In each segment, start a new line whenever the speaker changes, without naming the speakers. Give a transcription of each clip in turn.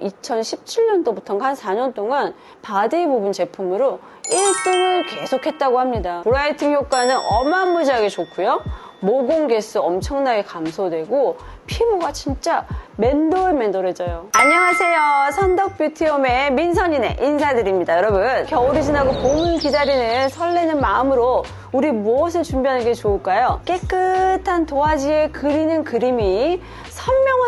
2017년도부터인가 한 4년 동안 바디 부분 제품으로 1등을 계속했다고 합니다. 브라이팅 효과는 어마무지하게 좋고요. 모공 개수 엄청나게 감소되고 피부가 진짜 맨돌맨돌해져요. 안녕하세요. 선덕뷰티홈의 민선이네 인사드립니다. 여러분 겨울이 지나고 봄을 기다리는 설레는 마음으로 우리 무엇을 준비하는 게 좋을까요? 깨끗한 도화지에 그리는 그림이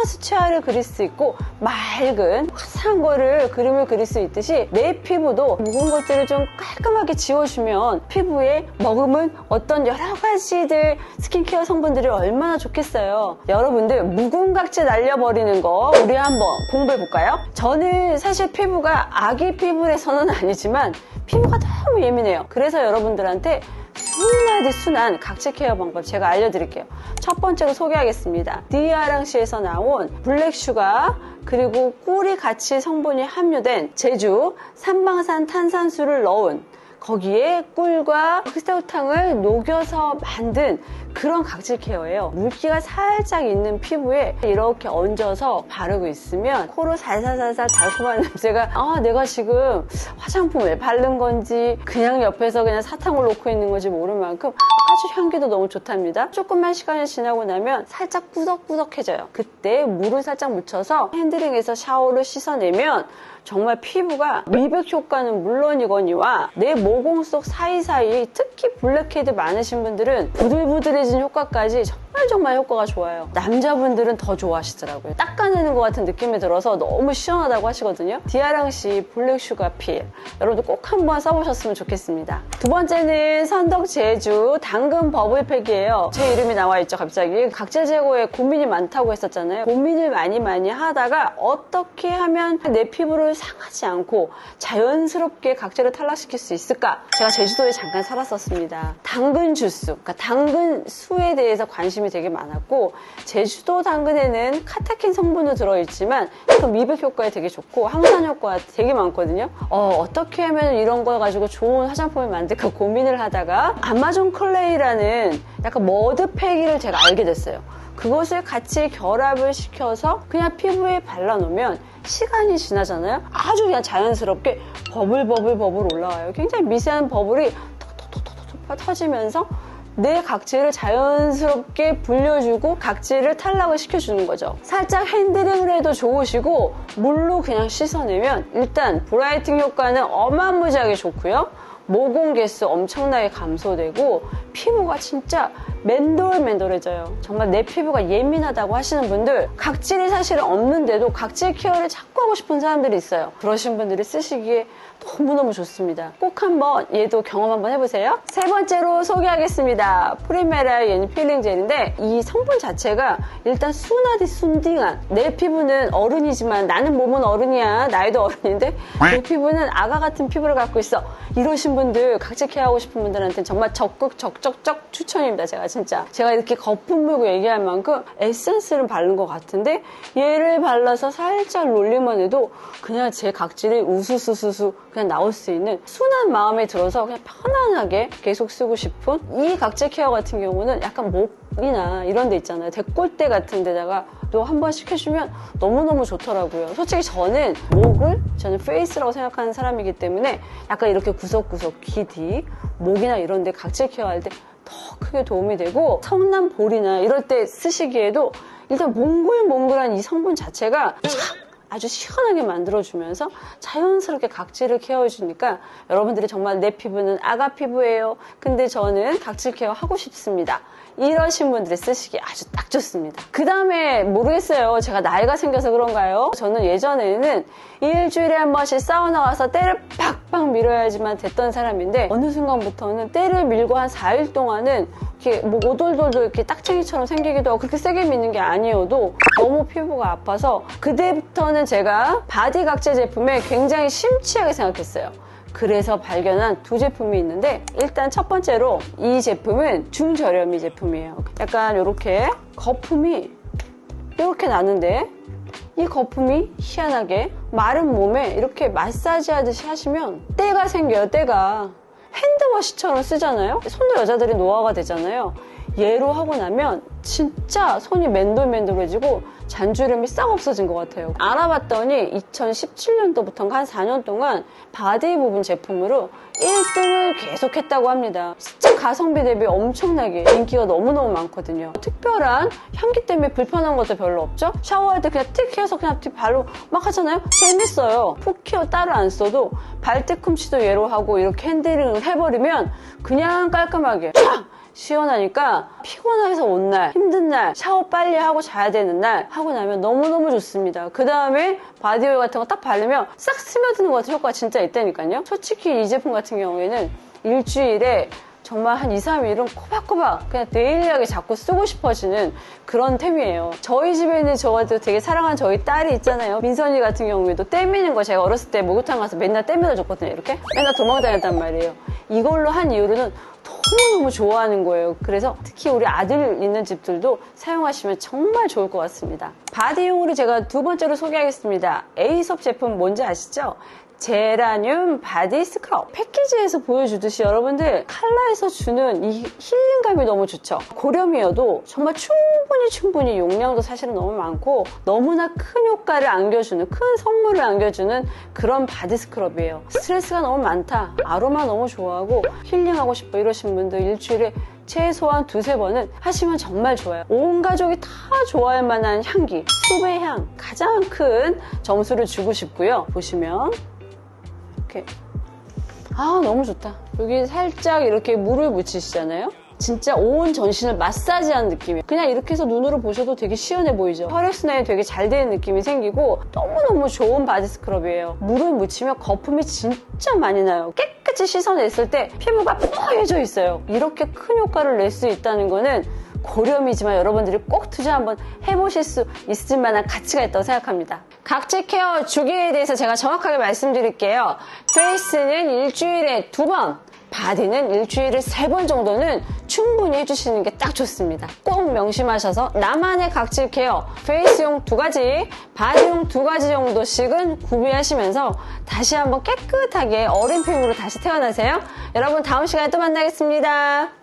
수채화를 그릴 수 있고 맑은 화사한 거를 그림을 그릴 수 있듯이 내 피부도 묵은 것들을 좀 깔끔하게 지워주면 피부에 머금은 어떤 여러 가지들 스킨케어 성분들이 얼마나 좋겠어요. 여러분들 묵은 각질 날려버리는 거 우리 한번 공부해 볼까요? 저는 사실 피부가 아기 피부에서는 아니지만 피부가 너무 예민해요. 그래서 여러분들한테 순하디 순한 각질 케어 방법 제가 알려드릴게요. 첫 번째로 소개하겠습니다. 디아랑시에서 나온 블랙슈가 그리고 꿀이 같이 성분이 함유된 제주 삼방산 탄산수를 넣은 거기에 꿀과 흑사우탕을 녹여서 만든 그런 각질 케어예요. 물기가 살짝 있는 피부에 이렇게 얹어서 바르고 있으면 코로 살살살살 달콤한 냄새가 아 내가 지금 화장품을 바른 건지 그냥 옆에서 그냥 사탕을 놓고 있는 건지 모를 만큼 아주 향기도 너무 좋답니다. 조금만 시간이 지나고 나면 살짝 꾸덕꾸덕해져요. 그때 물을 살짝 묻혀서 핸드링에서 샤워를 씻어내면 정말 피부가 미백 효과는 물론이거니와 내 모공 속 사이사이 특히 블랙헤드 많으신 분들은 부들부들 해진 효과까지 정말 정말 효과가 좋아요. 남자분들은 더 좋아하시더라고요. 닦아내는 것 같은 느낌이 들어서 너무 시원하다고 하시거든요. 디아랑씨 블랙슈가 필 여러분들 꼭 한번 써보셨으면 좋겠습니다. 두 번째는 선덕 제주 당근 버블팩이에요. 제 이름이 나와 있죠 갑자기. 각질 제거에 고민이 많다고 했었잖아요. 고민을 많이 많이 하다가 어떻게 하면 내 피부를 상하지 않고 자연스럽게 각질을 탈락시킬 수 있을까? 제가 제주도에 잠깐 살았었습니다. 당근 주스, 그러니까 당근 수에 대해서 관심 이 되게 많았고 제주도 당근에는 카타킨 성분도 들어있지만 그 미백 효과에 되게 좋고 항산 효과가 되게 많거든요. 어, 떻게 하면 이런 거 가지고 좋은 화장품을 만들까 고민을 하다가 아마존 클레이라는 약간 머드팩을 제가 알게 됐어요. 그것을 같이 결합을 시켜서 그냥 피부에 발라놓으면 시간이 지나잖아요. 아주 그냥 자연스럽게 버블버블 버블 올라와요. 굉장히 미세한 버블이 터지면서 내 각질을 자연스럽게 불려주고 각질을 탈락을 시켜주는 거죠. 살짝 핸드링을 해도 좋으시고 물로 그냥 씻어내면 일단 브라이팅 효과는 어마무지하게 좋고요. 모공 개수 엄청나게 감소되고 피부가 진짜 맨돌맨돌해져요. 정말 내 피부가 예민하다고 하시는 분들 각질이 사실은 없는데도 각질 케어를 자꾸 하고 싶은 사람들이 있어요. 그러신 분들이 쓰시기에 너무너무 좋습니다. 꼭 한번 얘도 경험 한번 해보세요. 세 번째로 소개하겠습니다. 프리메라 얘는 필링 젤인데 이 성분 자체가 일단 순하디 순딩한 내 피부는 어른이지만 나는 몸은 어른이야. 나이도 어른인데 내 피부는 아가 같은 피부를 갖고 있어. 이러신 분들 각질 케어하고 싶은 분들한테 정말 적극 적적적 추천입니다. 제가 진짜 제가 이렇게 거품 물고 얘기할 만큼 에센스를 바른 것 같은데 얘를 발라서 살짝 롤리만 해도 그냥 제 각질이 우수수수수 그냥 나올 수 있는 순한 마음에 들어서 그냥 편안하게 계속 쓰고 싶은 이 각질 케어 같은 경우는 약간 목이나 이런 데 있잖아요. 데꼴대 같은 데다가 또 한 번씩 해주면 너무너무 좋더라고요. 솔직히 저는 목을 저는 페이스라고 생각하는 사람이기 때문에 약간 이렇게 구석구석 귀 뒤, 목이나 이런 데 각질 케어할 때 더 크게 도움이 되고 성남 볼이나 이럴 때 쓰시기에도 일단 몽글몽글한 이 성분 자체가 촥 아주 시원하게 만들어주면서 자연스럽게 각질을 케어해주니까 여러분들이 정말 내 피부는 아가 피부예요. 근데 저는 각질 케어 하고 싶습니다. 이러신 분들이 쓰시기 아주 딱 좋습니다. 그 다음에 모르겠어요. 제가 나이가 생겨서 그런가요? 저는 예전에는 일주일에 한 번씩 사우나 가서 때를 팍 팍 밀어야지만 됐던 사람인데 어느 순간부터는 때를 밀고 한 4일 동안은 이렇게 뭐 오돌돌도 이렇게 딱쟁이처럼 생기기도 하고 그렇게 세게 미는 게 아니어도 너무 피부가 아파서 그때부터는 제가 바디 각질 제품에 굉장히 심취하게 생각했어요. 그래서 발견한 두 제품이 있는데 일단 첫 번째로 이 제품은 중저렴이 제품이에요. 약간 이렇게 거품이 이렇게 나는데 이 거품이 희한하게 마른 몸에 이렇게 마사지 하듯이 하시면 때가 생겨요, 때가. 핸드워시처럼 쓰잖아요? 손도 여자들이 노화가 되잖아요. 얘로 하고 나면 진짜 손이 맨돌맨돌해지고 잔주름이 싹 없어진 것 같아요. 알아봤더니 2017년도부터인가 한 4년 동안 바디 부분 제품으로 1등을 계속했다고 합니다. 가성비 대비 엄청나게 인기가 너무너무 많거든요. 특별한 향기 때문에 불편한 것도 별로 없죠? 샤워할 때 그냥 틱 해서 그냥 틱 발로 막 하잖아요? 재밌어요. 푸케어 따로 안 써도 발 뒤꿈치도 얘로 하고 이렇게 핸들링을 해버리면 그냥 깔끔하게 쫙 시원하니까 피곤해서 온 날, 힘든 날, 샤워 빨리 하고 자야 되는 날 하고 나면 너무너무 좋습니다. 그 다음에 바디오일 같은 거 딱 바르면 싹 스며드는 것 같은 효과가 진짜 있다니까요. 솔직히 이 제품 같은 경우에는 일주일에 정말 한 2, 3일은 꼬박꼬박 그냥 데일리하게 자꾸 쓰고 싶어지는 그런 템이에요. 저희 집에는 저한테 되게 사랑하는 저희 딸이 있잖아요. 민선이 같은 경우에도 떼미는 거 제가 어렸을 때 목욕탕 가서 맨날 떼미다 줬거든요. 이렇게 맨날 도망다녔단 말이에요. 이걸로 한 이유로는 너무너무 좋아하는 거예요. 그래서 특히 우리 아들 있는 집들도 사용하시면 정말 좋을 것 같습니다. 바디용으로 제가 두 번째로 소개하겠습니다. 에이섭 제품 뭔지 아시죠? 제라늄 바디 스크럽 패키지에서 보여주듯이 여러분들 칼라에서 주는 이 힐링감이 너무 좋죠 고렴이어도 정말 충분히 충분히 용량도 사실은 너무 많고 너무나 큰 효과를 안겨주는 큰 선물을 안겨주는 그런 바디 스크럽이에요 스트레스가 너무 많다 아로마 너무 좋아하고 힐링하고 싶어 이러신 분들 일주일에 최소한 두세 번은 하시면 정말 좋아요. 온 가족이 다 좋아할 만한 향기, 숲의 향 가장 큰 점수를 주고 싶고요. 보시면 이렇게 아 너무 좋다. 여기 살짝 이렇게 물을 묻히시잖아요. 진짜 온 전신을 마사지하는 느낌이에요. 그냥 이렇게 해서 눈으로 보셔도 되게 시원해 보이죠? 혈액순환이 되게 잘 되는 느낌이 생기고 너무너무 좋은 바디 스크럽이에요. 물을 묻히면 거품이 진짜 많이 나요. 깨끗이 씻어냈을 때 피부가 뽀얘져 있어요. 이렇게 큰 효과를 낼 수 있다는 거는 고렴이지만 여러분들이 꼭 투자 한번 해보실 수 있을 만한 가치가 있다고 생각합니다. 각질 케어 주기에 대해서 제가 정확하게 말씀드릴게요. 페이스는 일주일에 두 번, 바디는 일주일에 세 번 정도는 충분히 해주시는 게 딱 좋습니다. 꼭 명심하셔서 나만의 각질 케어, 페이스용 두 가지, 바디용 두 가지 정도씩은 구비하시면서 다시 한번 깨끗하게 어린 피부로 다시 태어나세요. 여러분 다음 시간에 또 만나겠습니다.